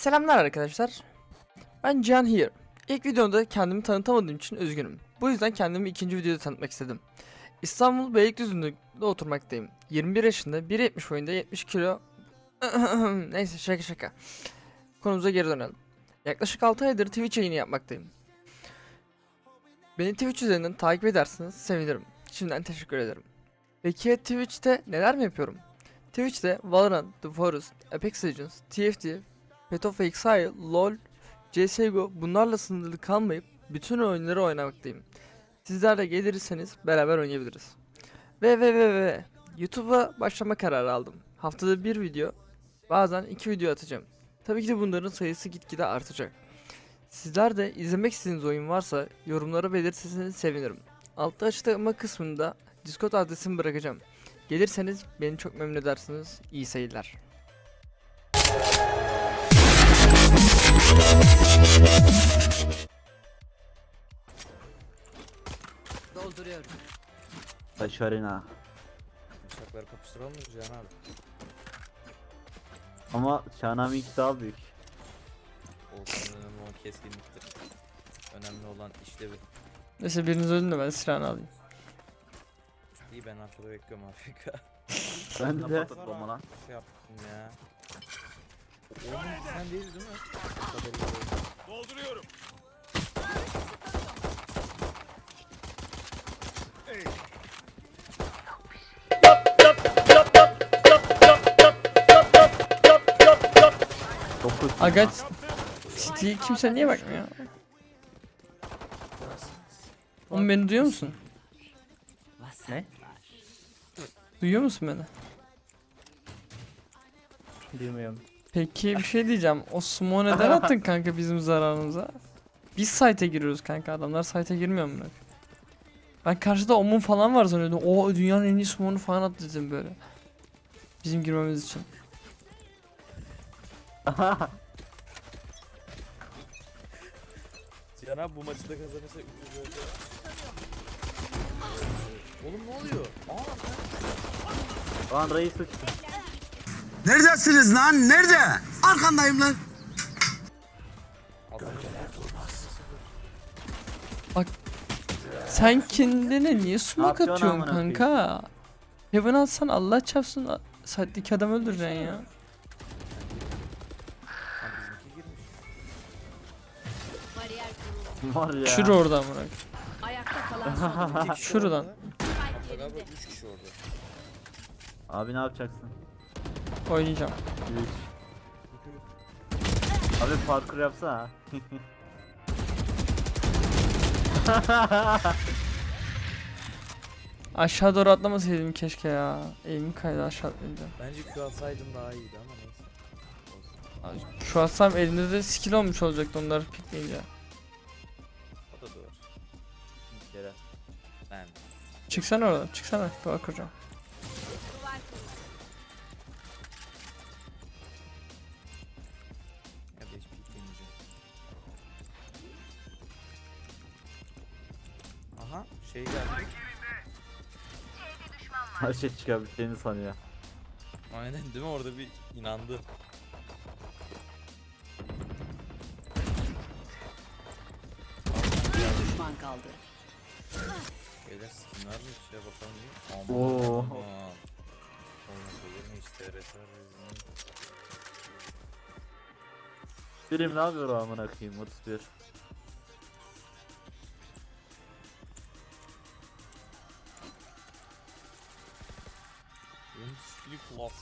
Selamlar arkadaşlar. Ben Cihan here. İlk videomda kendimi tanıtamadığım için üzgünüm. Bu yüzden kendimi ikinci videoda tanıtmak istedim. İstanbul Beylikdüzü'nde oturmaktayım. 21 yaşında, 1.70 boyunda, 70 kilo... Neyse şaka şaka. Konumuza geri dönelim. Yaklaşık 6 aydır Twitch yayını yapmaktayım. Beni Twitch üzerinden takip ederseniz sevinirim. Şimdiden teşekkür ederim. Peki Twitch'te neler mi yapıyorum? Twitch'te Valorant, The Forest, Apex Legends, TFT, Path of LoL, CSGO bunlarla sınırlı kalmayıp bütün oyunları oynamaktayım. Sizler de gelirseniz beraber oynayabiliriz. Ve ve ve ve YouTube'a başlama kararı aldım. Haftada bir video, bazen iki video atacağım. Tabii ki de bunların sayısı gitgide artacak. Sizler de izlemek istediğiniz oyun varsa yorumlara belirtirseniz sevinirim. Altta açıklama kısmında Discord adresimi bırakacağım. Gelirseniz beni çok memnun edersiniz. İyi seyirler. Dolduruyorum. Başarına. Bıçakları kapıştıralım mı Cihan abi? Ama Şahnamink daha büyük. Olsun önemli olan keskinliktir. Önemli olan işlevi. Neyse biriniz ölün de ben silahını alayım. İyi ben arkada bekliyorum Afrika. Ben de. Şey yaptım ya. Oğlum sen değil değil mi? Dolduruyorum. Dokuz. Aga City'ye kimse niye bakmıyor? Oğlum beni duyuyor musun? Ne? Duyuyor musun beni? Bilmiyorum. Peki bir şey diyeceğim. O sumo neden attın kanka bizim zararımıza? Biz site'e giriyoruz kanka adamlar site'e girmiyor mu? Ben karşıda omun falan var zannediyordum. O dünyanın en iyi sumonu falan attı dedim böyle. Bizim girmemiz için. Cihan abi bu maçı da kazanırsa 300 öldü. Oğlum ne oluyor? Aa Lan reis uçtu. Neredesiniz lan? Nerede? Arkandayım lan. Sen kendine niye yapıyorsun atıyorsun amına koyayım? kanka? Heaven atsan Allah çarpsın a- site'deki adam öldüreceksin ya. Bariyer kuruldu. Var ya. Şur orada amına. koyayım. Ayakta kalan son. İki kişi Şuradan. orada. Hatta galiba 3 kişi orada. Abi ne yapacaksın? Oynayacağım. Abi parkur yapsana. Aşağı doğru atlamasaydım keşke ya. Eğimim kaydı aşağı atlayınca. Bence Q atsaydım daha iyiydi ama neyse. Olsun. Şu atsam elimde de skill olmuş olacaktı onları pikleyince. O da doğru. Kere. Ben. Çıksana oradan çıksana. Kuracağım. Aha şey geldi. Her şey çıkabileceğini sanıyor. Aynen değil mi orada bir inandı. Bir düşman kaldı. Beyler skinler mi şeye bakalım. Oo. Aman. Olmaz olur mu işte rezinin. Birim ne yapıyor o amına koyayım 31.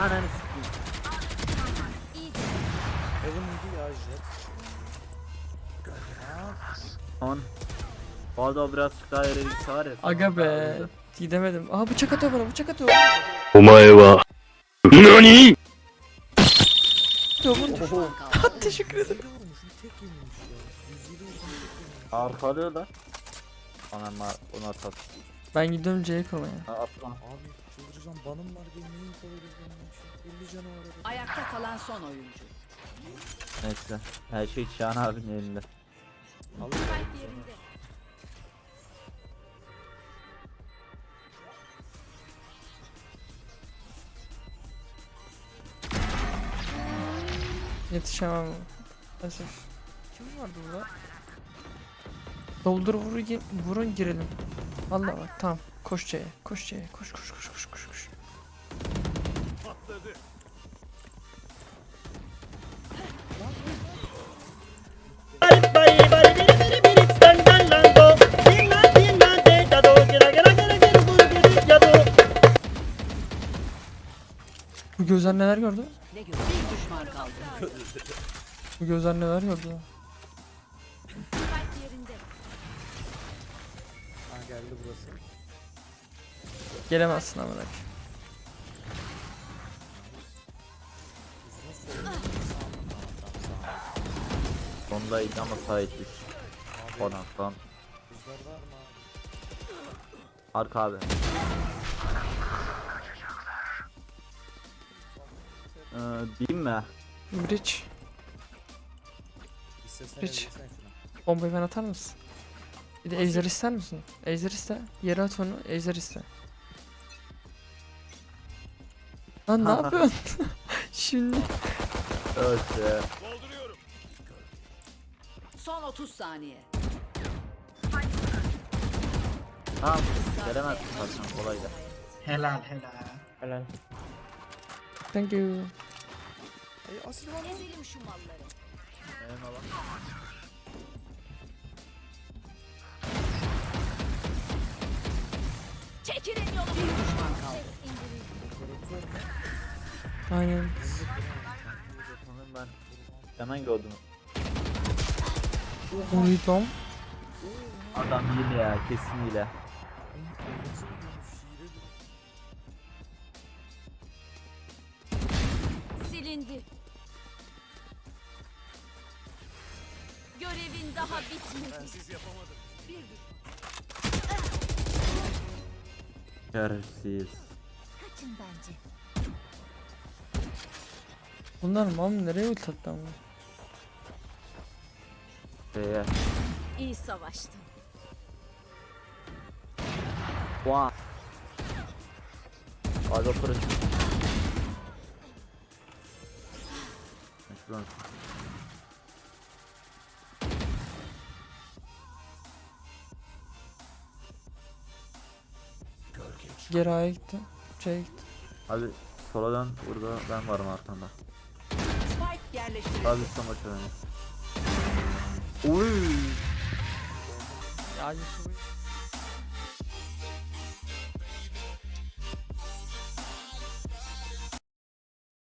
ananı sikeyim. Evan yedi ya jet. Aa, On. Bu arada o birazcık daha ileri gitse var ya. Aga be. Gidemedim. Aha bıçak atıyor bana bıçak atıyor. お前は無 Düşman kaldı. Teşekkür ederim. Yedi vurmuşum tek yememiş ya. 107 vurmuşum tek yememiş. Arkalıyorlar. Anam onu atat. Ben gidiyorum C'ye kalmaya. Ha, Atma. Abi çıldıracağım banım var diye neyin kolay benim 50 canı var arada. Ayakta kalan son oyuncu. Neyse. Her şey Çağan abinin elinde. Allah Yetişemem. Maalesef. Kim vardı burada? Doldur vuru gi- vurun girelim. Vallahi bak tamam. Koş C'ye. Koş C'ye. Koş koş koş koş koş koş. Bu gözler neler gördü? Ne gördü? Bir düşman kaldı. Bu gözler neler gördü? Ha geldi burası. Gelemezsin amına. Sondaydı ama sağ etmiş. Ondan son. Arka abi. Ee, diyeyim mi? Bridge. Hiç. Bombayı ben atar mısın? Bir de ejder ister misin? Ejder iste. Yere at onu. Ejder iste. Lan ne yapıyorsun? Şimdi. Evet. e, Son 30 saniye. Tamam. Gelemezsin zaten kolaydı. Helal helal. Helal. Thank you. Ay asil var mı? Ezelim şu malları. Eyvallah. Çekilin yolu. Bir düşman kaldı. Aynen. Sanırım ben hemen gördüm. Uyudum. Adam hile ya kesin hile. Nasıl gidiyormuş şiire dur. silindi. Görevin daha bitmedi. Bir Şerefsiz. Kaçın bence. Bunlar mal mı? Nereye ulti attı ama? Şeye. İyi savaştın. Oha. Hadi operasyon. Şuradan. Geri A'ya gitti. Gitti. Hadi sola dön. Burada ben varım arkanda. Spike yerleştirildi. Hadi maç oynayalım. Uy. Ya Yusuf'u